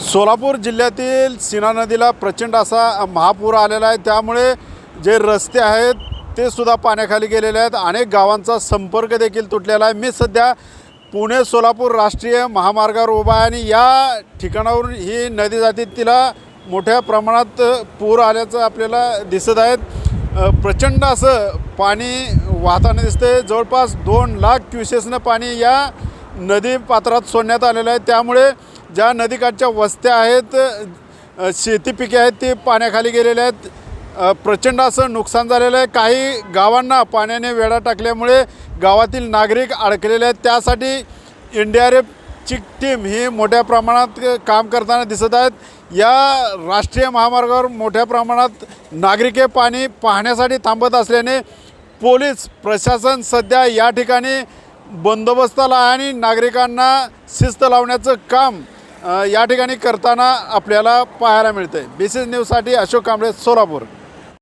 सोलापूर जिल्ह्यातील सीना नदीला प्रचंड असा महापूर आलेला आहे. त्यामुळे जे रस्ते आहेत ते सुद्धा पाण्याखाली गेलेले आहेत. अनेक गावांचा संपर्क देखील तुटलेला आहे. मी सध्या पुणे सोलापूर राष्ट्रीय महामार्गावर उभा आहे आणि या ठिकाणावरून ही नदी जाते तिला मोठ्या प्रमाणात पूर आल्याचं आपल्याला दिसत आहेत प्रचंड असं पाणी वाहताना दिसतंय. जवळपास दोन लाख क्युसेसनं पाणी या नदी पात्रात सोडण्यात आलेलं आहे. त्यामुळे ज्या नदीकाठच्या वस्त्या आहेत शेती पिके आहेत ती पाण्याखाली गेलेले आहेत. प्रचंड असं नुकसान झालेलं आहे. काही गावांना पाण्याने वेढा टाकल्यामुळे गावातील नागरिक अडकलेले आहेत. त्यासाठी एन डी आर एफची टीम ही मोठ्या प्रमाणात काम करताना दिसत आहेत. या राष्ट्रीय महामार्गावर मोठ्या प्रमाणात नागरिके पाणी पाहण्यासाठी थांबत असल्याने पोलीस प्रशासन सध्या या ठिकाणी बंदोबस्ताला आणि नागरिकांना शिस्त लावण्याचं काम या ठिकाणी करताना आपल्याला पाहायला मिळतं आहे बी सी न्यूजसाठी अशोक कांबळे सोलापूर.